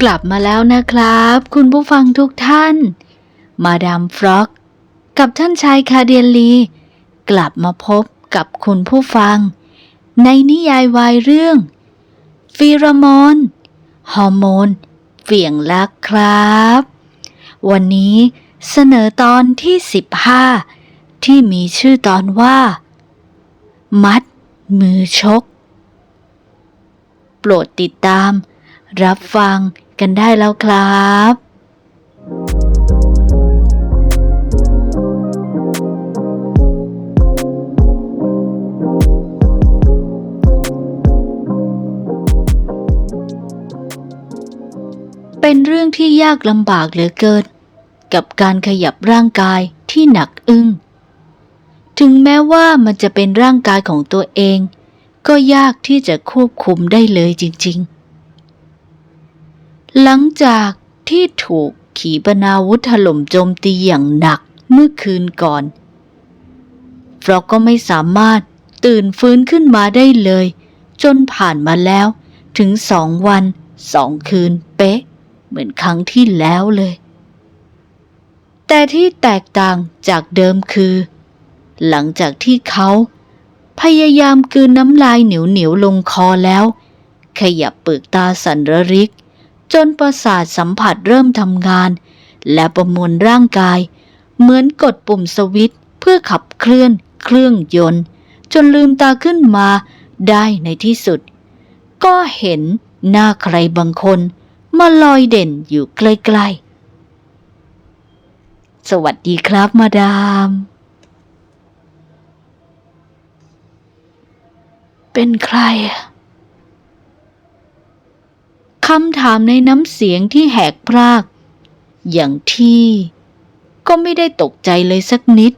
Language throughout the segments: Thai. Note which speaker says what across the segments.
Speaker 1: กลับมาแล้วนะครับ คุณผู้ฟังทุกท่าน มาดามฟรอก กับท่านชายคาเดียนลี กลับมาพบกับคุณผู้ฟัง ในนิยายวายเรื่อง ฟีโรโมน ฮอร์โมนเบี่ยงรักครับ วันนี้เสนอตอนที่ 15 ที่มีชื่อตอนว่า มัดมือชก โปรดติดตาม รับฟัง กันได้แล้วครับเป็นเรื่องที่ยากลำบากเหลือเกิน กับการขยับร่างกายที่หนักอึ้ง ถึงแม้ว่ามันจะเป็นร่างกายของตัวเอง ก็ยากที่จะควบคุมได้เลยจริง ๆ หลังจากที่ถูกขีปนาวุธถล่มโจมตีอย่างหนักเมื่อคืนก่อน ฟรอกก็ไม่สามารถตื่นฟื้นขึ้นมาได้เลย จนผ่านมาแล้วถึงสองวันสองคืนเป๊ะ เหมือนครั้งที่แล้วเลย แต่ที่แตกต่างจากเดิมคือ หลังจากที่เขาพยายามกืนน้ำลายเหนียวเหนียวลงคอแล้ว ขยับเปลือกตาสันระริก จนประสาทสัมผัสเริ่มทำงาน และประมวลร่างกาย เหมือนกดปุ่มสวิตช์เพื่อขับเคลื่อนเครื่องยนต์ จนลืมตาขึ้นมาได้ในที่สุด ก็เห็นหน้าใครบางคนมาลอยเด่นอยู่ใกล้ๆ สวัสดีครับมาดาม เป็นใครอะ คำถามในน้ำเสียงที่แหกพราก อย่างที่ ก็ไม่ได้ตกใจเลยสักนิด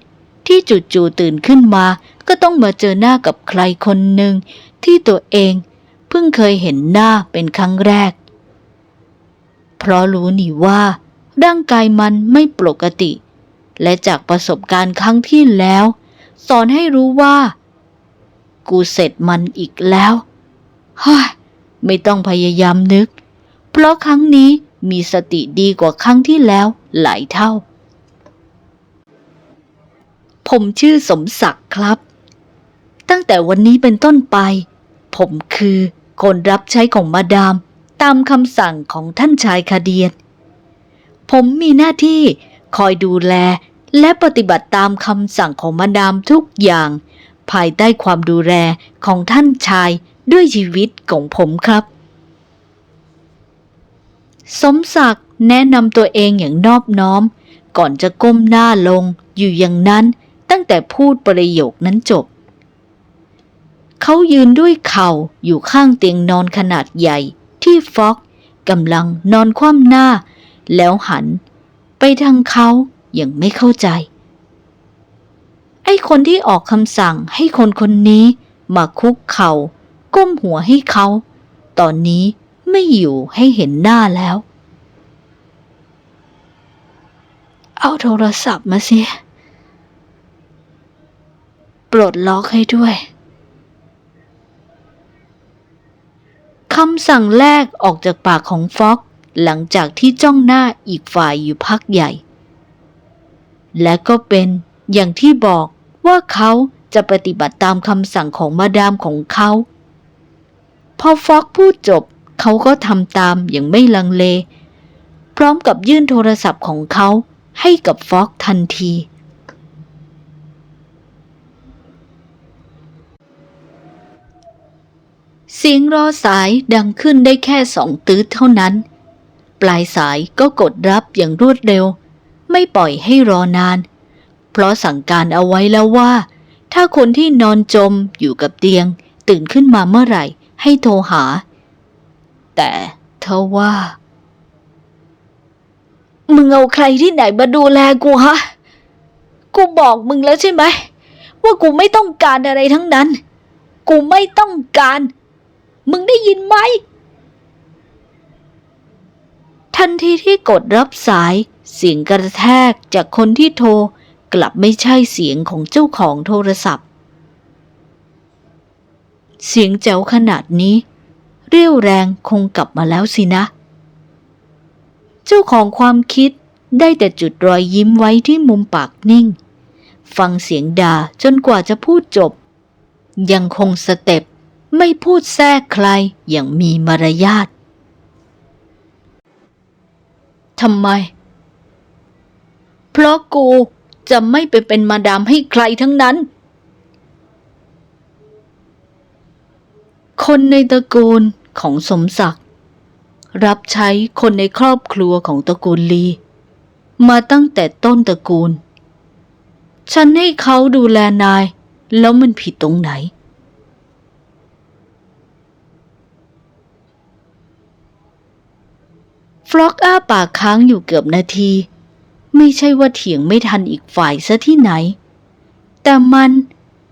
Speaker 1: ที่จู่ๆตื่นขึ้นมา ก็ต้องมาเจอหน้ากับใครคนหนึ่ง ที่ตัวเองเพิ่งเคยเห็นหน้าเป็นครั้งแรก เพราะรู้นี่ว่า ร่างกายมันไม่ปกติ และจากประสบการณ์ครั้งที่แล้ว สอนให้รู้ว่า กูเสร็จมันอีกแล้วฮ้ยไม่ต้องพยายามนึก เพราะครั้งนี้มีสติดีกว่าครั้งที่แล้วหลายเท่า ผมชื่อสมศักดิ์ครับ ตั้งแต่วันนี้เป็นต้นไป ผมคือคนรับใช้ของมาดามตามคำสั่งของท่านชายคาเดียน ผมมีหน้าที่คอยดูแลและปฏิบัติตามคำสั่งของมาดามทุกอย่าง ภายใต้ความดูแลของท่านชายด้วยชีวิตของผมครับ สมศักดิ์แนะนำตัวเองอย่างนอบน้อม ก่อนจะก้มหน้าลงอยู่อย่างนั้นตั้งแต่พูดประโยคนั้นจบ เขายืนด้วยเข่าอยู่ข้างเตียงนอนขนาดใหญ่ที่ฟ็อกกำลังนอนคว่ำหน้า แล้วหันไปทางเขาอย่างไม่เข้าใจ ไอ้คนที่ออกคำสั่งให้คนคนนี้มาคุกเขา่าก้มหัวให้เขา ตอนนี้ ไม่อยู่ให้เห็นหน้าแล้ว เอาโทรศัพท์มาสิ ปลดล็อกให้ด้วย คำสั่งแรกออกจากปากของฟ็อกหลังจากที่จ้องหน้าอีกฝ่ายอยู่พักใหญ่ และก็เป็นอย่างที่บอกว่าเขาจะปฏิบัติตามคำสั่งของมาดามของเขา พอฟ็อกพูดจบ เขาก็ทำตามอย่างไม่ลังเล พร้อมกับยื่นโทรศัพท์ของเขาให้กับฟอกทันที เสียงรอสายดังขึ้นได้แค่สองตืดเท่านั้น ปลายสายก็กดรับอย่างรวดเร็ว ไม่ปล่อยให้รอนาน เพราะสั่งการเอาไว้แล้วว่า ถ้าคนที่นอนจมอยู่กับเตียง ตื่นขึ้นมาเมื่อไหร่ ให้โทรหา แต่เธอว่า มึงเอาใครที่ไหนมาดูแลกูฮะ กูบอกมึงแล้วใช่ไหม ว่ากูไม่ต้องการอะไรทั้งนั้น กูไม่ต้องการ มึงได้ยินไหม ทันทีที่กดรับสายเสียงกระแทกจากคนที่โทรกลับไม่ใช่เสียงของเจ้าของโทรศัพท์ เสียงแจ๋วขนาดนี้ เรี่ยวแรงคงกลับมาแล้วสินะ เจ้าของความคิดได้แต่จุดรอยยิ้มไว้ที่มุมปากนิ่ง ฟังเสียงด่าจนกว่าจะพูดจบ ยังคงสเต็ปไม่พูดแทรกใครอย่างมีมารยาททำไม เพราะกูจะไม่ไปเป็นมาดามให้ใครทั้งนั้น คนในตระกูล ของสมศักดิ์รับใช้คนในครอบครัวของตระกูลลี มาตั้งแต่ต้นตระกูล ฉันให้เขาดูแลนาย แล้วมันผิดตรงไหน ฟลอกอ้าปากค้างอยู่เกือบนาที ไม่ใช่ว่าเถียงไม่ทันอีกฝ่ายซะที่ไหน แต่มัน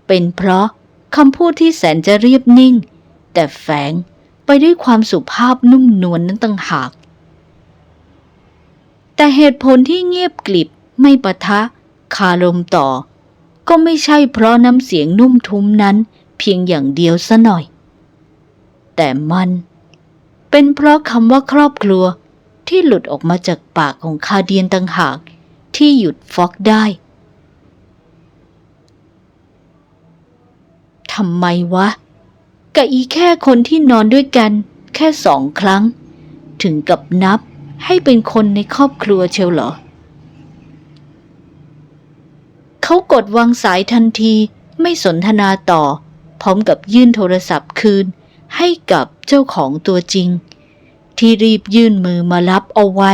Speaker 1: เป็นเพราะคำพูดที่แสนจะเรียบนิ่ง แต่แฝง ไปด้วยความสุภาพนุ่มนวลนนั้นต่างหาก แต่เหตุผลที่เงียบกลิบไม่ปะทะ คารมต่อ ก็ไม่ใช่เพราะน้ำเสียงนุ่มทุ้มนั้นเพียงอย่างเดียวซะหน่อย แต่มันเป็นเพราะคำว่าครอบครัวที่หลุดออกมาจากปากของคาเดียนต่างหากที่หยุดฟอกได้ทำไมวะ กะอีแค่คนที่นอนด้วยกันแค่สองครั้ง ถึงกับนับให้เป็นคนในครอบครัวเชียวเหรอ เขากดวางสายทันทีไม่สนทนาต่อ พร้อมกับยื่นโทรศัพท์คืน ให้กับเจ้าของตัวจริง ที่รีบยื่นมือมารับเอาไว้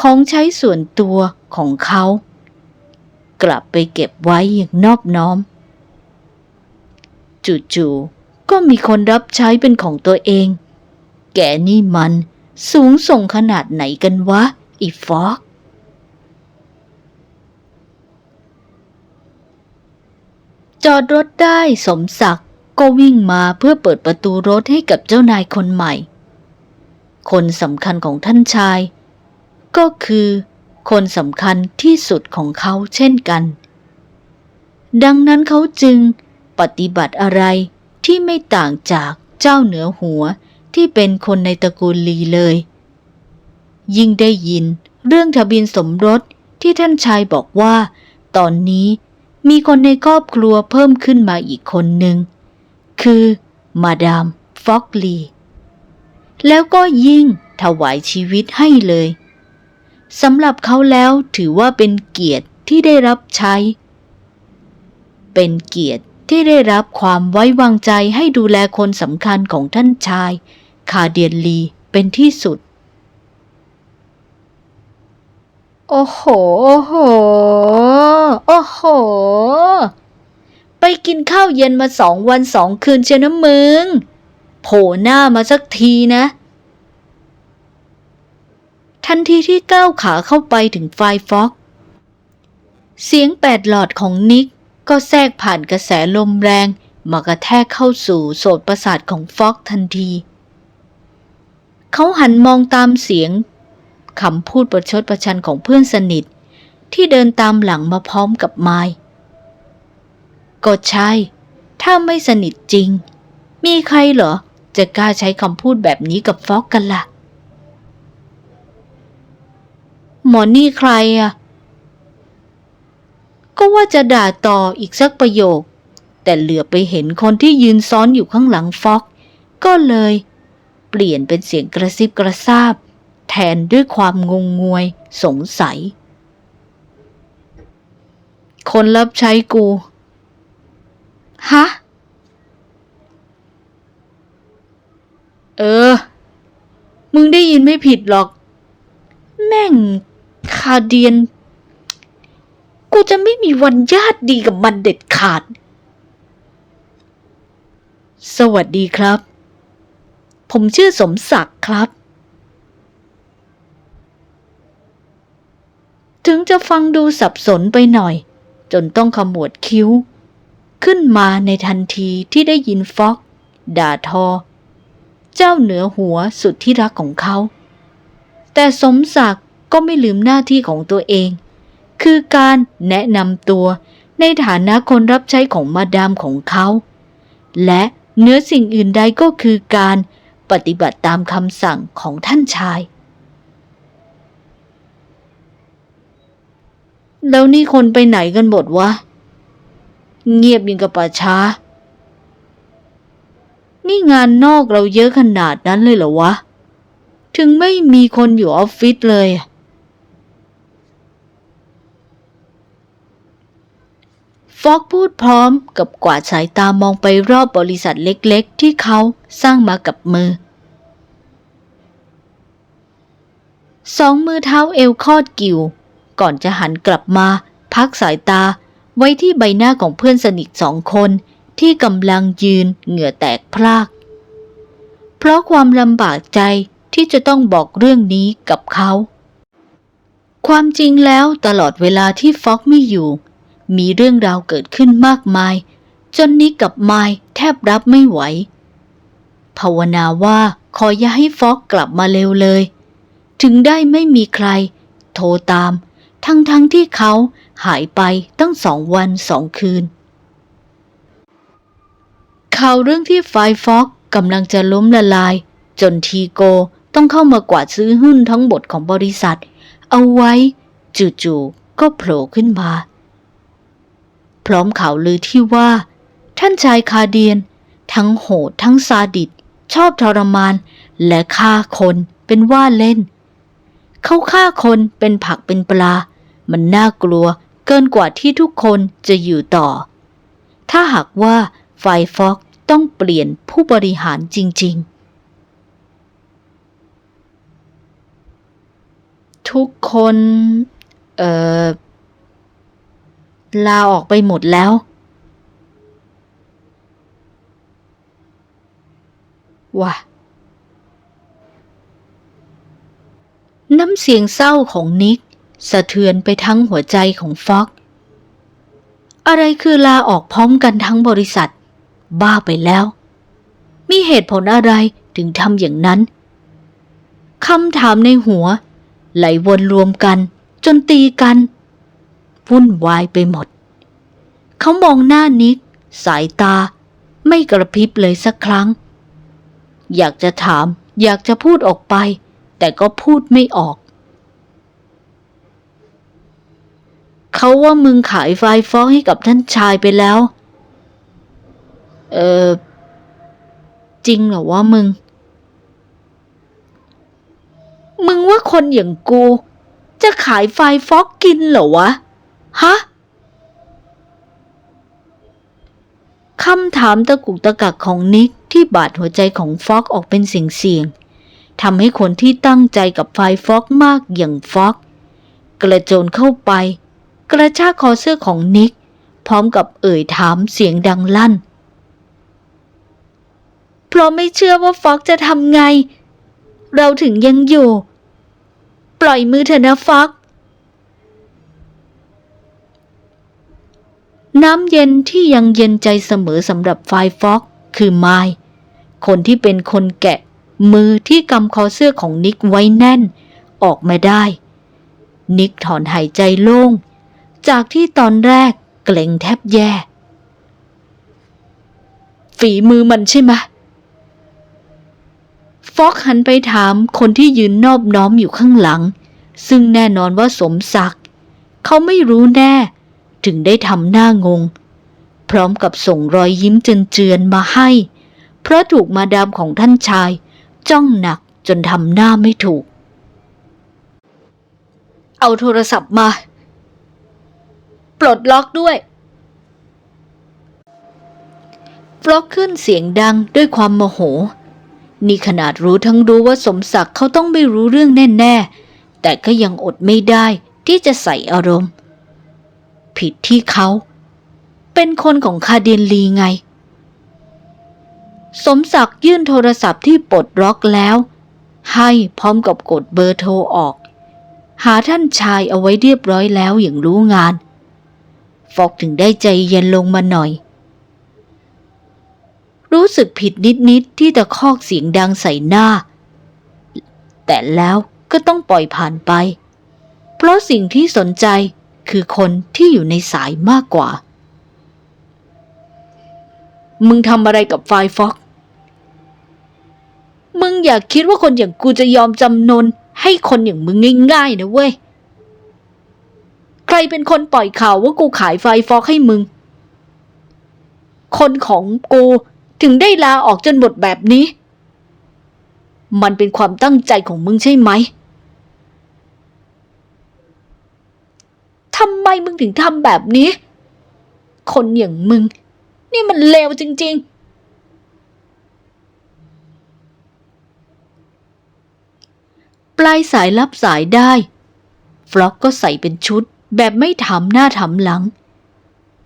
Speaker 1: ของใช้ส่วนตัวของเขา กลับไปเก็บไว้อย่างนอบน้อม จู่ๆ ก็มีคนรับใช้เป็นของตัวเอง แกนี่มันสูงส่งขนาดไหนกันวะอีฟอกจอดรถได้สมศักดิ์ก็วิ่งมาเพื่อเปิดประตูรถให้กับเจ้านายคนใหม่ คนสำคัญของท่านชาย ก็คือ คนสำคัญที่สุดของเขาเช่นกัน ดังนั้นเขาจึงปฏิบัติอะไร ที่ไม่ต่างจากเจ้าเหนือหัวที่เป็นคนในตระกูลลีเลย ยิ่งได้ยินเรื่องทะเบียนสมรสที่ท่านชายบอกว่า ตอนนี้มีคนในครอบครัวเพิ่มขึ้นมาอีกคนหนึ่ง คือมาดามฟอกลี แล้วก็ยิ่งถวายชีวิตให้เลยสำหรับเขาแล้วถือว่าเป็นเกียรติที่ได้รับใช้ เป็นเกียรติ ที่ได้รับความไว้วางใจให้ดูแลคนสำคัญของท่านชาย คาเดียนลีเป็นที่สุด โอ้โห โอ้โห โอ้โห ไปกินข้าวเย็นมาสองวันสองคืนเชียวนะมึง โผล่หน้ามาสักทีนะทันทีที่ก้าวขาเข้าไปถึงไฟฟอก เสียงแปดหลอดของนิก ก็แทรกผ่านกระแสลมแรง มากระแทกเข้าสู่โสตประสาทของฟอกทันที เขาหันมองตามเสียงคำพูดประชดประชันของเพื่อนสนิท ที่เดินตามหลังมาพร้อมกับไม้ก็ใช่ ถ้าไม่สนิทจริง มีใครเหรอ จะกล้าใช้คำพูดแบบนี้กับฟอกกันล่ะ หมอนี่ใครอะ ก็ว่าจะด่าต่ออีกสักประโยค แต่เหลือไปเห็นคนที่ยืนซ้อนอยู่ข้างหลังฟอกก็เลย เปลี่ยนเป็นเสียงกระซิบกระซาบ แทนด้วยความงงงวยสงสัย คนรับใช้กู ฮะ เออ มึงได้ยินไม่ผิดหรอก แม่งคาเดียน จะไม่มีวันญาติดีกับมันเด็ดขาด สวัสดีครับ ผมชื่อสมศักดิ์ครับ ถึงจะฟังดูสับสนไปหน่อย จนต้องขมวดคิ้ว ขึ้นมาในทันทีที่ได้ยินฟอก ด่าทอ เจ้าเหนือหัวสุดที่รักของเขา แต่สมศักดิ์ก็ไม่ลืมหน้าที่ของตัวเอง คือการแนะนำตัวในฐานะคนรับใช้ของมาดามของเขา และเนื้อสิ่งอื่นใดก็คือการปฏิบัติตามคำสั่งของท่านชาย แล้วนี่คนไปไหนกันหมดวะ เงียบยิงกับป่าช้า นี่งานนอกเราเยอะขนาดนั้นเลยเหรอวะ ถึงไม่มีคนอยู่ออฟฟิศเลยอะ ฟอกพูดพร้อมกับกวาดสายตามองไปรอบบริษัทเล็กๆ ที่เขาสร้างมากับมือ สองมือเท้าเอวคอดกิว ก่อนจะหันกลับมา พักสายตาไว้ที่ใบหน้าของเพื่อนสนิทสองคนที่กำลังยืนเหงื่อแตกพราก เพราะความลำบากใจที่จะต้องบอกเรื่องนี้กับเขา ความจริงแล้วตลอดเวลาที่ฟอกไม่อยู่ มีเรื่องราวเกิดขึ้นมากมาย จนนิกกับไมายแทบรับไม่ไหว ภาวนาว่าขออย่าให้ฟอกกลับมาเร็วเลย ถึงได้ไม่มีใคร โทรตาม ทั้งๆทที่เขาหายไปตั้งสองวันสองคืน ข่าวเรื่องที่ไฟฟอกกำลังจะล้มละลาย จนทีโกต้องเข้ามากวาดซื้อหุ้นทั้งหมดของบริษัท เอาไว้ จู่ๆก็โผล่ขึ้นมา ร้อมข่าวลือที่ว่า ท่านชายคาเดียน ทั้งโหดทั้งซาดิสชอบทรมาน และฆ่าคนเป็นว่าเล่น เขาฆ่าคนเป็นผักเป็นปลา มันน่ากลัวเกินกว่าที่ทุกคนจะอยู่ต่อ ถ้าหากว่าไฟฟ็อกต้องเปลี่ยนผู้บริหารจริง ๆ ทุกคน เอ่อ ลาออกไปหมดแล้ว ว่ะ น้ำเสียงเศร้าของนิก สะเทือนไปทั้งหัวใจของฟ็อก อะไรคือลาออกพร้อมกันทั้งบริษัท บ้าไปแล้ว มีเหตุผลอะไรถึงทำอย่างนั้นคำถามในหัว ไหลวนรวมกัน จนตีกัน วุ่นวายไปหมด เขามองหน้านิก สายตา ไม่กระพริบเลยสักครั้ง อยากจะถาม อยากจะพูดออกไป แต่ก็พูดไม่ออก เขาว่ามึงขายไฟฟ้องให้กับท่านชายไปแล้ว เออ จริงเหรอว่ามึง มึงว่าคนอย่างกูจะขายไฟฟอกกินเหรอวะ ฮะคำถามตะกุกตะกักของนิกที่บาดหัวใจของฟอกออกเป็นเสียงเสียงๆทำให้คนที่ตั้งใจกับไฟฟอกมากอย่างฟอกกระโจนเข้าไป กระชากคอเสื้อของนิก พร้อมกับเอ่ยถามเสียงดังลั่น เพราะไม่เชื่อว่าฟอกจะทำไง เราถึงยังอยู่ ปล่อยมือเถอะนะฟอก น้ำเย็นที่ยังเย็นใจเสมอสำหรับไฟฟอกคือไมายคนที่เป็นคนแกะ มือที่กำคอเสื้อของนิกไว้แน่น ออกมาได้ นิกถอนหายใจโล่ง จากที่ตอนแรกเกรงแทบแย่ ฝีมือมันใช่ไหมฟอกหันไปถามคนที่ยืนนอบน้อมอยู่ข้างหลัง ซึ่งแน่นอนว่าสมศักดิ์เขาไม่รู้แน่ ถึงได้ทำหน้างง พร้อมกับส่งรอยยิ้มเจือนๆมาให้ เพราะถูกมาดามของท่านชาย จ้องหนักจนทำหน้าไม่ถูก เอาโทรศัพท์มา ปลดล็อกด้วยฟล็อกขึ้นเสียงดังด้วยความโมโห นี่ขนาดรู้ทั้งรู้ว่าสมศักดิ์เขาต้องไม่รู้เรื่องแน่ ๆ แต่ก็ยังอดไม่ได้ที่จะใส่อารมณ์ ผิดที่เขา เป็นคนของคาเดียนลีไง สมศักดิ์ยื่นโทรศัพท์ที่ปลดล็อกแล้ว ให้พร้อมกับกดเบอร์โทรออก หาท่านชายเอาไว้เรียบร้อยแล้วอย่างรู้งาน ฟอกถึงได้ใจเย็นลงมาหน่อย รู้สึกผิดนิด ๆ ที่ตะคอกเสียงดังใส่หน้า แต่แล้วก็ต้องปล่อยผ่านไป เพราะสิ่งที่สนใจ คือคนที่อยู่ในสายมากกว่า มึงทำอะไรกับไฟฟ็อก มึงอย่าคิดว่าคนอย่างกูจะยอมจำนนให้คนอย่างมึงง่ายๆนะเว้ย ใครเป็นคนปล่อยข่าวว่ากูขายไฟฟอกให้มึง คนของกูถึงได้ลาออกจนหมดแบบนี้ มันเป็นความตั้งใจของมึงใช่ไหม ทำไมมึงถึงทำแบบนี้ คนอย่างมึง นี่มันเลวจริง ๆ ปลายสายรับสายได้ ฟล็อกก็ใส่เป็นชุด แบบไม่ถามหน้าถามหลัง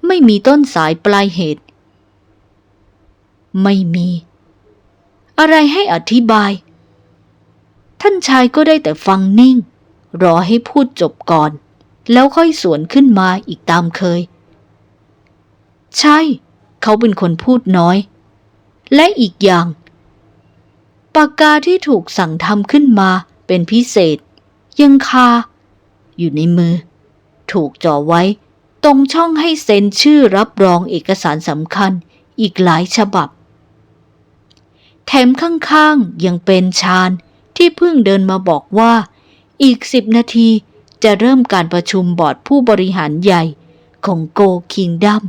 Speaker 1: ไม่มีต้นสายปลายเหตุ ไม่มี อะไรให้อธิบาย ท่านชายก็ได้แต่ฟังนิ่ง รอให้พูดจบก่อน แล้วค่อยสวนขึ้นมาอีกตามเคย ใช่ เขาเป็นคนพูดน้อย และอีกอย่าง ปากกาที่ถูกสั่งทำขึ้นมาเป็นพิเศษ ยังคา อยู่ในมือ ถูกจ่อไว้ ตรงช่องให้เซ็นชื่อรับรองเอกสารสำคัญอีกหลายฉบับ แถมข้างๆยังเป็นชาญที่เพิ่งเดินมาบอกว่า อีกสิบนาที จะเริ่มการประชุมบอร์ดผู้บริหารใหญ่ของโกคิงดัม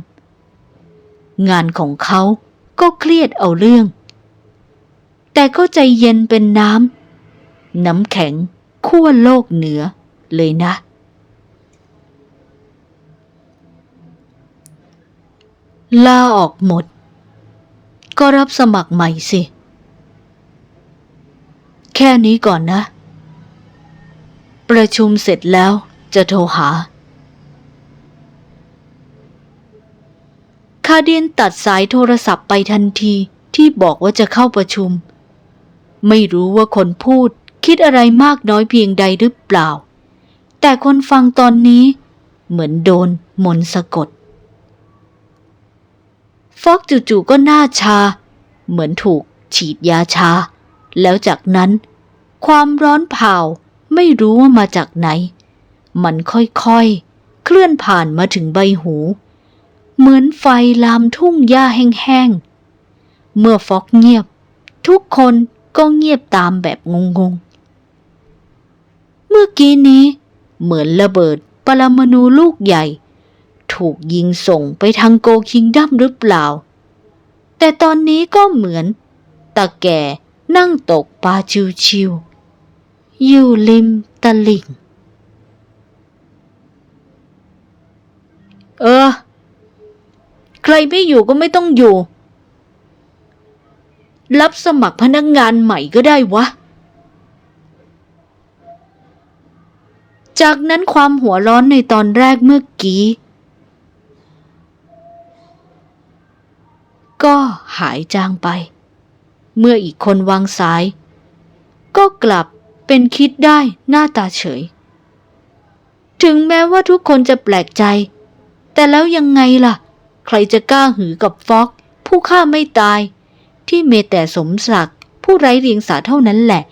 Speaker 1: งานของเขาก็เครียดเอาเรื่อง แต่ก็ใจเย็นเป็นน้ำ น้ำแข็งขั้วโลกเหนือเลยนะ ลาออกหมด ก็รับสมัครใหม่สิ แค่นี้ก่อนนะ ประชุมเสร็จแล้วจะโทรหา คาเดียนตัดสายโทรศัพท์ไปทันทีที่บอกว่าจะเข้าประชุม ไม่รู้ว่าคนพูดคิดอะไรมากน้อยเพียงใดหรือเปล่า แต่คนฟังตอนนี้เหมือนโดนมนสะกด ฟอกจู่ๆก็หน้าชา เหมือนถูกฉีดยาชา แล้วจากนั้น ความร้อนเผา ไม่รู้ว่ามาจากไหน มันค่อยๆ เคลื่อนผ่านมาถึงใบหู เหมือนไฟลามทุ่งหญ้าแห้งๆ เมื่อฟอกเงียบ ทุกคนก็เงียบตามแบบงงๆ เมื่อกี้นี้ เหมือนระเบิดปรมาณูลูกใหญ่ ถูกยิงส่งไปทางโกคิงดัมหรือเปล่า แต่ตอนนี้ก็เหมือนตาแก่นั่งตกปลาชิวๆ อยู่ริมตลิ่ง เออ ใครไม่อยู่ก็ไม่ต้องอยู่ รับสมัครพนักงงานใหม่ก็ได้วะ จากนั้นความหัวร้อนในตอนแรกเมื่อกี้ ก็หายจางไป เมื่ออีกคนวางสาย ก็กลับ เป็นคิดได้หน้าตาเฉย ถึงแม้ว่าทุกคนจะแปลกใจ แต่แล้วยังไงล่ะ ใครจะกล้าหือกับฟอก ผู้ฆ่าไม่ตาย ที่เมแต่สมศักดิ์ผู้ไร้เรียงสาเท่านั้นแหละ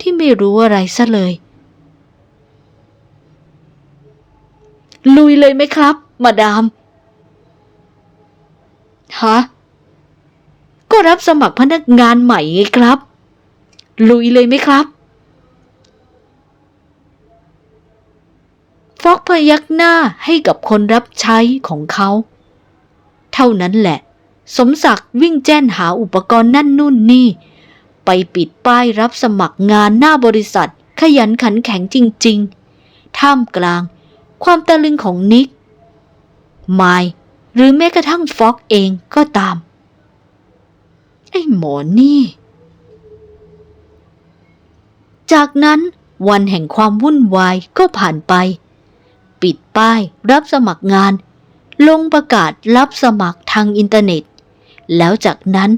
Speaker 1: ที่ไม่รู้อะไรซะเลย ลุยเลยไหมครับ มาดามฮะก็รับสมัครพนักงานใหม่ไงครับ ลุยเลยไหมครับ ฟอกพยักหน้าให้กับคนรับใช้ของเขา เท่านั้นแหละ สมศักดิ์วิ่งแจ้นหาอุปกรณ์นั่นนู่นนี่ ไปปิดป้ายรับสมัครงานหน้าบริษัท ขยันขันแข็งจริง ๆ ท่ามกลาง ความตะลึงของนิกไมล์หรือแม้กระทั่งฟอกเองก็ตาม ไอ้หมอนี่ จากนั้นวันแห่งความวุ่นวายก็ผ่านไป ปิดป้ายรับสมัครงาน ลงประกาศรับสมัครทางอินเทอร์เน็ต แล้วจากนั้น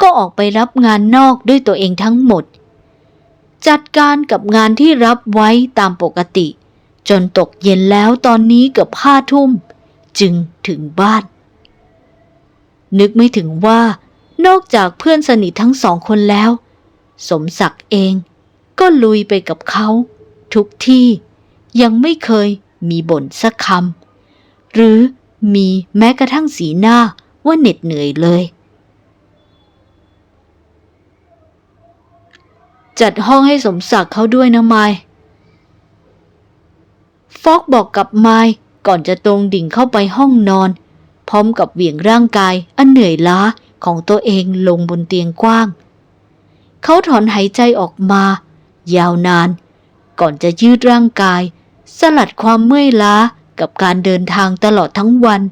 Speaker 1: ก็ออกไปรับงานนอกด้วยตัวเองทั้งหมด จัดการกับงานที่รับไว้ตามปกติ จนตกเย็นแล้วตอนนี้เกือบห้าทุ่ม จึงถึงบ้าน นึกไม่ถึงว่านอกจากเพื่อนสนิททั้งสองคนแล้ว สมศักดิ์เองก็ลุยไปกับเขา ทุกที่ยังไม่เคย มีบ่นสักคำหรือมีแม้กระทั่งสีหน้าว่าเหน็ดเหนื่อยเลย จัดห้องให้สมศักดิ์เขาด้วยนะไมฟอกบอกกับไมายก่อนจะตรงดิ่งเข้าไปห้องนอน พร้อมกับเหวี่ยงร่างกายอันเหนื่อยล้าของตัวเองลงบนเตียงกว้าง เขาถอนหายใจออกมา ยาวนาน ก่อนจะยืดร่างกาย สลัดความเมื่อยล้ากับการเดินทางตลอดทั้งวัน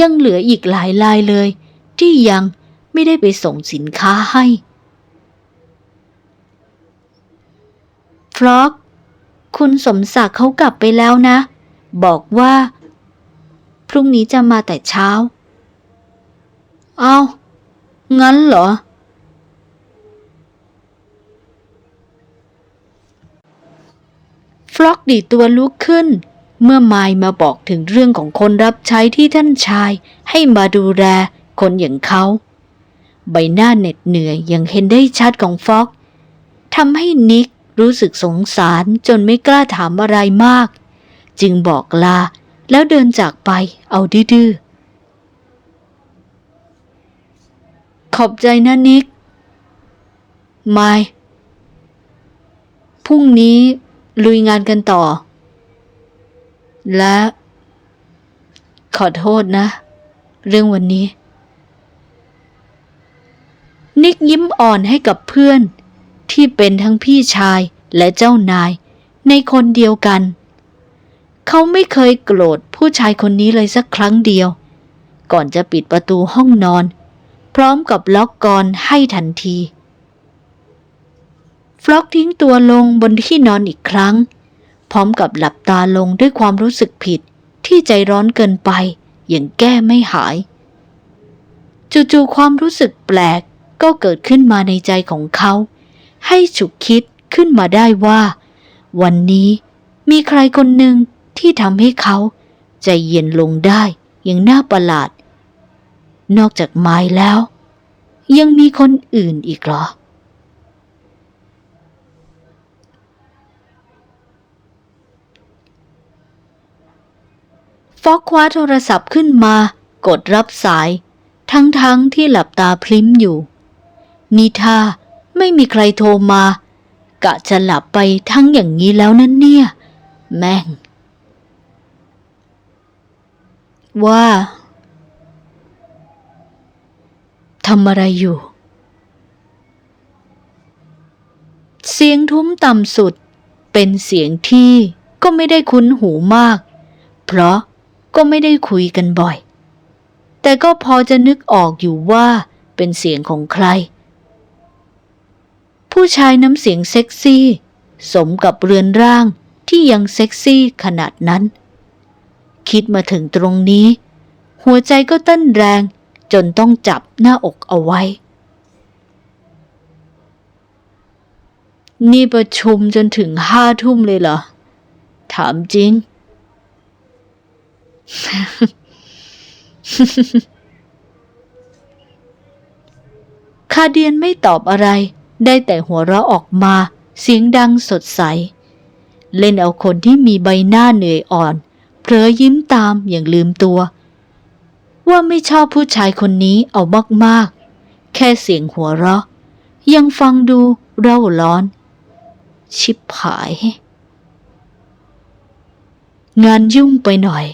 Speaker 1: ยังเหลืออีกหลายลายเลย ที่ยังไม่ได้ไปส่งสินค้าให้ฟลอกคุณสมศักดิ์เขากลับไปแล้วนะ บอกว่า พรุ่งนี้จะมาแต่เช้า เอา งั้นเหรอ ฟลอกดีตัวลุกขึ้น เมื่อไมายมาบอกถึงเรื่องของคนรับใช้ที่ท่านชาย ให้มาดูแลคนอย่างเขา ใบหน้าเหน็ดเหนื่อยยังเห็นได้ชัดของฟลอกทำให้นิกรู้สึกสงสารจนไม่กล้าถามอะไรมาก จึงบอกลาแล้วเดินจากไปเอาดื้อขอบใจนะนิก ไม่ พรุ่งนี้ ลุยงานกันต่อ และ ขอโทษนะ เรื่องวันนี้ นิกยิ้มอ่อนให้กับเพื่อน ที่เป็นทั้งพี่ชายและเจ้านาย ในคนเดียวกัน เขาไม่เคยโกรธผู้ชายคนนี้เลยสักครั้งเดียว ก่อนจะปิดประตูห้องนอน พร้อมกับล็อกกรอนให้ทันที ฟล็อกทิ้งตัวลงบนที่นอนอีกครั้ง พร้อมกับหลับตาลงด้วยความรู้สึกผิดที่ใจร้อนเกินไปอย่างแก้ไม่หาย จู่ๆความรู้สึกแปลกก็เกิดขึ้นมาในใจของเขา ให้ฉุกคิดขึ้นมาได้ว่า วันนี้มีใครคนหนึ่งที่ทำให้เขา ใจเย็นลงได้อย่างน่าประหลาด นอกจากไม้แล้ว ยังมีคนอื่นอีกเหรอ ฟอกคว้าโทรศัพท์ขึ้นมา กดรับสาย ทั้งๆทที่หลับตาพลิ้มอยู่มีท่าไม่มีใครโทรมา กะจะหลับไปทั้งอย่างนี้แล้วนั่นเนี่ย แม่ง ว่าทำอะไรอยู่ เสียงทุ้มต่ำสุด เป็นเสียงที่ก็ไม่ได้คุ้นหูมาก เพราะ ก็ไม่ได้คุยกันบ่อย แต่ก็พอจะนึกออกอยู่ว่าเป็นเสียงของใคร ผู้ชายน้ำเสียงเซ็กซี่ สมกับเรือนร่างที่ยังเซ็กซี่ขนาดนั้น คิดมาถึงตรงนี้ หัวใจก็เต้นแรงจนต้องจับหน้าอกเอาไว้ นี่ประชุมจนถึงห้าทุ่มเลยเหรอ ถามจริง คาเดียนไม่ตอบอะไร ได้แต่หัวเราะออกมา เสียงดังสดใส เล่นเอาคนที่มีใบหน้าเหนื่อยอ่อนเผลอยิ้มตามอย่างลืมตัว ว่าไม่ชอบผู้ชายคนนี้เอามากๆ แค่เสียงหัวเราะ ยังฟังดูเร่าร้อน ชิบหาย งานยุ่งไปหน่อย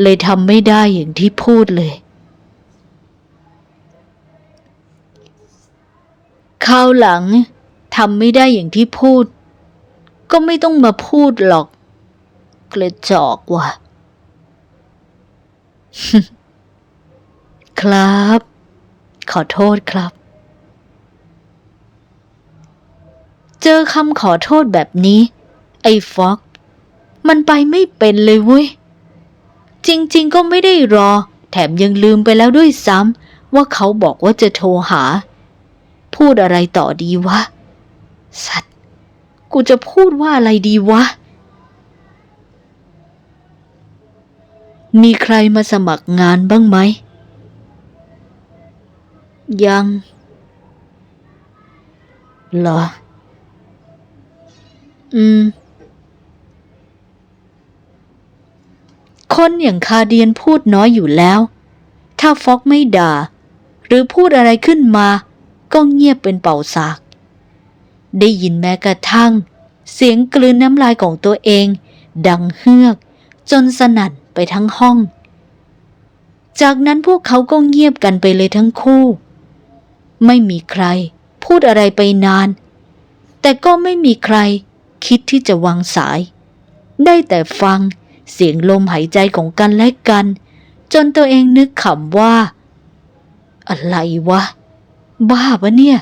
Speaker 1: เลยทำไม่ได้อย่างที่พูดเลยคราวหลังทำไม่ได้อย่างที่พูด ก็ไม่ต้องมาพูดหรอก กระจอกว่ะ ครับ ขอโทษครับ เจอคำขอโทษแบบนี้ ไอ้ฟ็อก มันไปไม่เป็นเลยเว้ย จริง ๆ ก็ไม่ได้รอ แถมยังลืมไปแล้วด้วยซ้ำว่าเขาบอกว่าจะโทรหา พูดอะไรต่อดีวะ สัตว์ กูจะพูดว่าอะไรดีวะ มีใครมาสมัครงานบ้างไหม ยัง เหรอ อืม คนอย่างคาเดียนพูดน้อยอยู่แล้ว ถ้าฟอกไม่ด่า หรือพูดอะไรขึ้นมา ก็เงียบเป็นเป่าสาก ได้ยินแม้กระทั่ง เสียงกลืนน้ำลายของตัวเอง ดังเฮือก จนสนั่นไปทั้งห้อง จากนั้นพวกเขาก็เงียบกันไปเลยทั้งคู่ ไม่มีใครพูดอะไรไปนาน แต่ก็ไม่มีใครคิดที่จะวางสาย ได้แต่ฟัง เสียงลมหายใจของกันและกัน จนตัวเองนึกขำว่า อะไรวะ บ้าปะเนี่ย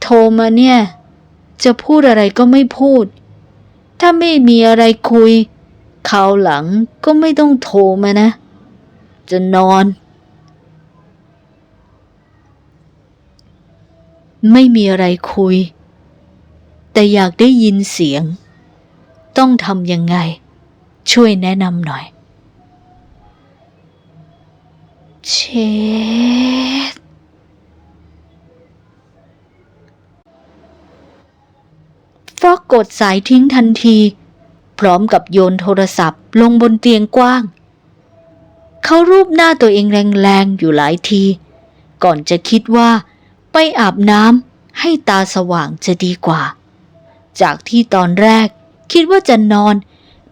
Speaker 1: โทรมาเนี่ย จะพูดอะไรก็ไม่พูด ถ้าไม่มีอะไรคุยคราวหลังก็ไม่ต้องโทรมานะ จะนอน ไม่มีอะไรคุย แต่อยากได้ยินเสียง ต้องทำยังไง ช่วยแนะนำหน่อย เชดฟรอกกดสายทิ้งทันที พร้อมกับโยนโทรศัพท์ลงบนเตียงกว้าง เขารูปหน้าตัวเองแรงๆ อยู่หลายที ก่อนจะคิดว่า ไปอาบน้ำให้ตาสว่างจะดีกว่า จากที่ตอนแรก คิดว่าจะนอน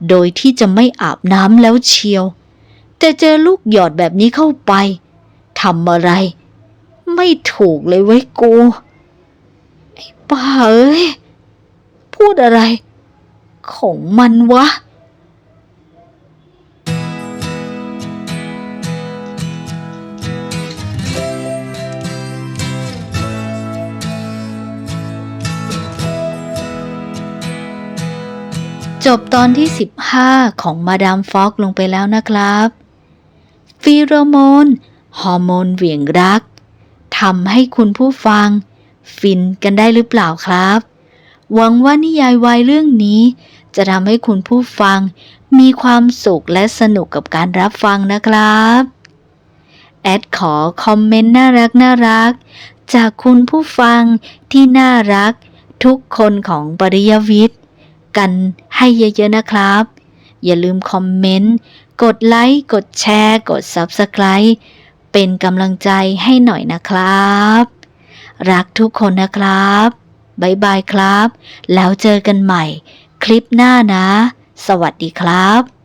Speaker 1: โดยที่จะไม่อาบน้ำแล้วเชียว แต่เจอลูกหยอดแบบนี้เข้าไปทำอะไร ไม่ถูกเลยไว้กู ไอ้ป้าเอ้ย พูดอะไร ของมันวะ จบตอนที่ 15 ของมาดามฟอกลงไปแล้วนะครับ ฟีโรโมน ฮอร์โมนเหวี่ยงรักทำให้คุณผู้ฟัง ฟินกันได้หรือเปล่าครับ หวังว่านิยายวายเรื่องนี้ จะทำให้คุณผู้ฟัง มีความสุขและสนุกกับการรับฟังนะครับ แอดขอคอมเมนต์น่ารักน่ารัก จากคุณผู้ฟังที่น่ารัก ทุกคนของปริยวิทย์ กันให้เยอะๆนะครับ อย่าลืมคอมเมนต์ กดไลค์ กดแชร์ กด Subscribe เป็นกำลังใจให้หน่อยนะครับ รักทุกคนนะครับบ๊ายบายครับ แล้วเจอกันใหม่ คลิปหน้านะ สวัสดีครับ